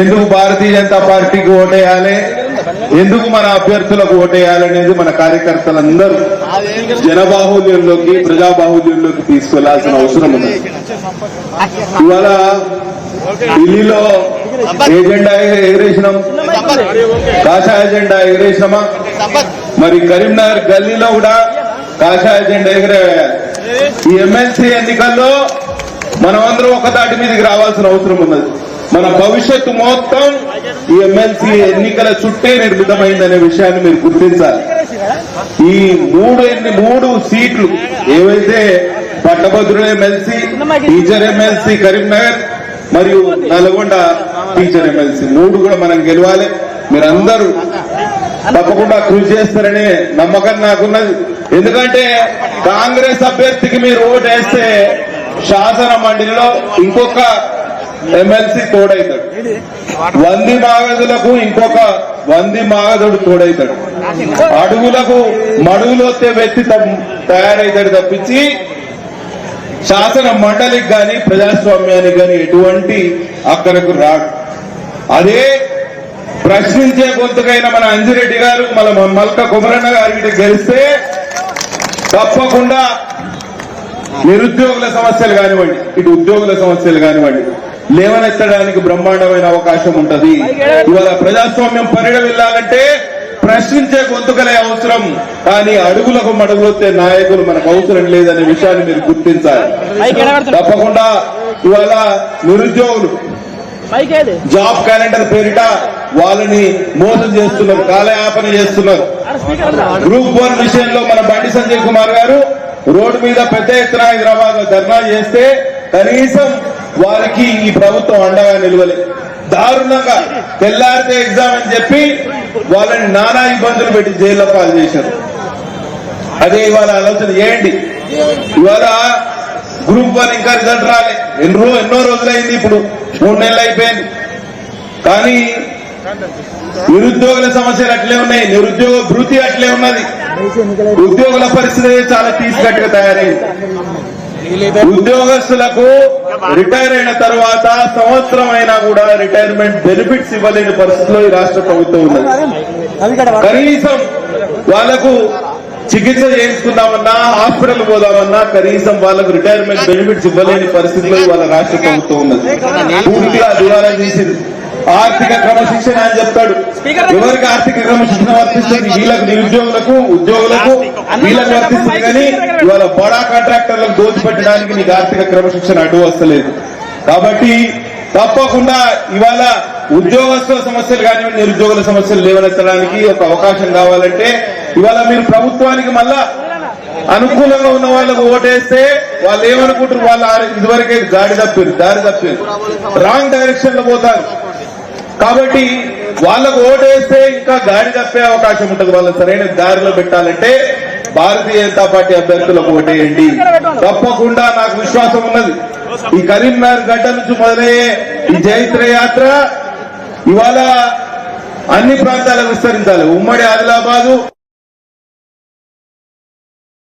ఎందుకు భారతీయ జనతా పార్టీకి ఓటేయాలి? ఎందుకు మన అభ్యర్థులకు ఓటేయాలనేది మన కార్యకర్తలందరూ జనబాహుల్యంలోకి ప్రజాబాహుల్యంలోకి తీసుకెళ్ళాల్సిన అవసరం ఉంది. ఇవాళ ఢిల్లీలో ఏజెండా ఎగరేసినాం కాషా ఎజెండా ఎగరేసినామా మరి కరీంనగర్ గల్లీలో కూడా కాషా ఎజెండా ఎగరేయాలి ఈ ఎమ్మెల్సీ ఎన్నికల్లో మనమందరం ఒక దాటి మీదకి రావాల్సిన అవసరం ఉన్నది. మన భవిష్యత్తు మొత్తం ఈ ఎమ్మెల్సీ ఎన్నికల చుట్టే నిర్మితమైందనే విషయాన్ని మీరు గుర్తించాలి. ఈ మూడు ఎన్ని మూడు సీట్లు ఏవైతే పట్టభద్రుడు ఎమ్మెల్సీ టీచర్ ఎమ్మెల్సీ కరీంనగర్ మరియు నల్గొండ టీచర్ ఎమ్మెల్సీ మూడు కూడా మనం గెలవాలి. మీరందరూ తప్పకుండా కృషి చేస్తారనే నమ్మకం నాకున్నది. ఎందుకంటే కాంగ్రెస్ అభ్యర్థికి మీరు ఓటేస్తే శాసన మండలిలో ఇంకొక ఎమ్మెల్సీ తోడైతాడు. వంది మాగదులకు ఇంకొక వంది మాగదుడు తోడైతాడు. అడుగులకు మడుగులు వస్తే వ్యక్తి తయారైతాడు తప్పించి శాసన మండలికి గాని ప్రజాస్వామ్యానికి గాని ఎటువంటి అక్కడకు రాడు. అదే ప్రశ్నించే గొంతుకైన మన అంజిరెడ్డి గారు మన మల్క కుమరన్న గారికి గెలిస్తే తప్పకుండా నిరుద్యోగుల సమస్యలు కానివ్వండి ఇటు ఉద్యోగుల సమస్యలు కానివ్వండి లేవనెత్తడానికి బ్రహ్మాండమైన అవకాశం ఉంటది. ఇవాళ ప్రజాస్వామ్యం పరిడ వెళ్ళాలంటే ప్రశ్నించే గొంతుకలే అవసరం. కానీ అడుగులకు మడుగులొత్తే నాయకులు మనకు అవసరం లేదనే విషయాన్ని మీరు గుర్తించాలి. తప్పకుండా ఇవాళ నిరుద్యోగులు జాబ్ క్యాలెండర్ పేరిట వాళ్ళని మోసం చేస్తున్నారు కాలయాపన చేస్తున్నారు. గ్రూప్ వన్ విషయంలో మన బండి సంజయ్ కుమార్ గారు రోడ్డు మీద పెద్ద ఎత్తున హైదరాబాద్ ధర్నా చేస్తే కనీసం వారికి ఈ ప్రభుత్వం అండగా నిలవలే. దారుణంగా తెల్లారితే ఎగ్జామ్ అని చెప్పి వాళ్ళని నానా ఇబ్బందులు పెట్టి జైల్లో పాలు చేశారు. అదే ఇవాళ ఆలోచన చేయండి. ఇవాళ గ్రూప్ వన్ ఇంకా రిజల్ట్ రాలే. ఎన్నో ఎన్నో రోజులైంది ఇప్పుడు. మూడు నెలలు అయిపోయింది. కానీ నిరుద్యోగుల సమస్యలు అట్లే ఉన్నాయి. నిరుద్యోగ భృతి అట్లే ఉన్నది. ఉద్యోగుల పరిస్థితి చాలా తీసుకట్టుగా తయారైంది. ఉద్యోగస్తులకు రిటైర్ అయిన తర్వాత సంవత్సరం అయినా కూడా రిటైర్మెంట్ బెనిఫిట్స్ ఇవ్వలేని పరిస్థితిలో ఈ రాష్ట్ర ప్రభుత్వం ఉన్నది. కనీసం వాళ్ళకు చికిత్స చేయించుకుందామన్నా హాస్పిటల్ పోదామన్నా కనీసం వాళ్ళకు రిటైర్మెంట్ బెనిఫిట్స్ ఇవ్వలేని పరిస్థితిలో వాళ్ళ రాష్ట్ర ప్రభుత్వం ఉన్నది. పూర్తిగా దివాలా చేసింది. ఆర్థిక క్రమశిక్షణ అని చెప్తాడు. ఎవరికి ఆర్థిక క్రమశిక్షణ వర్తిస్తుంది? వీళ్ళకు నిరుద్యోగులకు ఉద్యోగులకు వీళ్ళకు వర్తిస్తుంది కానీ ఇవాళ బడా కాంట్రాక్టర్లకు దోచిపెట్టడానికి నీకు ఆర్థిక క్రమశిక్షణ అడ్డు వస్తలేదు. కాబట్టి తప్పకుండా ఇవాళ ఉద్యోగస్తుల సమస్యలు కానివ్వండి నిరుద్యోగుల సమస్యలు లేవనెత్తడానికి ఒక అవకాశం కావాలంటే ఇవాళ మీరు ప్రభుత్వానికి మళ్ళా అనుకూలంగా ఉన్న వాళ్ళకు ఓటేస్తే వాళ్ళు ఏమనుకుంటారు? వాళ్ళు ఇదివరకే గాడి తప్పారు దారి తప్పారు. రాంగ్ డైరెక్షన్లో పోతారు. కాబట్టి వాళ్ళకు ఓటేస్తే ఇంకా గాడి తప్పే అవకాశం ఉంటుంది. వాళ్ళని సరైన దారిలో పెట్టాలంటే భారతీయ జనతా పార్టీ అభ్యర్థులకు ఓటేయండి. తప్పకుండా నాకు విశ్వాసం ఉన్నది. ఈ కరీంనగర్ గడ్డ నుంచి మొదలయ్యే ఈ జైత్ర యాత్ర ఇవాళ అన్ని ప్రాంతాలకు విస్తరించాలి. ఉమ్మడి ఆదిలాబాదు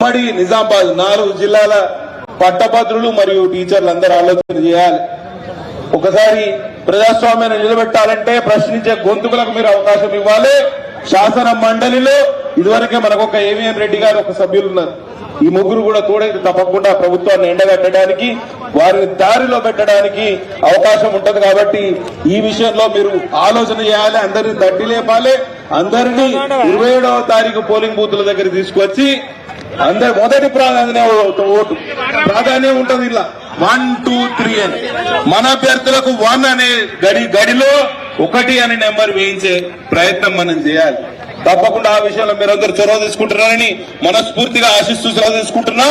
ఉమ్మడి నిజామాబాద్ నాలుగు జిల్లాల పట్టభద్రులు మరియు టీచర్లు అందరూ ఆలోచన చేయాలి. ఒకసారి ప్రజాస్వామ్యాన్ని నిలబెట్టాలంటే ప్రశ్నించే గొంతుకులకు మీరు అవకాశం ఇవ్వాలి. శాసన మండలిలో ఇదివరకే మనకు ఒక ఏవిఎం రెడ్డి గారు ఒక సభ్యులు ఉన్నారు. ఈ ముగ్గురు కూడా తోడైతే తప్పకుండా ప్రభుత్వాన్ని ఎండగట్టడానికి వారిని దారిలో పెట్టడానికి అవకాశం ఉంటుంది కాబట్టి ఈ విషయంలో మీరు ఆలోచన చేయాలి అందరిని దట్టి లేపాలి. అందరినీ ఇరవై ఏడవ తారీఖు పోలింగ్ బూత్ల దగ్గర తీసుకొచ్చి అందరు మొదటి ప్రాధాన్యత ఓటు. ప్రాధాన్యం ఉంటది ఇలా వన్ టూ త్రీ అని. మన అభ్యర్థులకు వన్ అనే గడి గడిలో ఒకటి అనే నెంబర్ వేయించే ప్రయత్నం మనం చేయాలి. తప్పకుండా ఆ విషయంలో మీరందరూ చొరవ తీసుకుంటున్నారని మనస్ఫూర్తిగా ఆశిస్తూ చొరవ తీసుకుంటున్నా.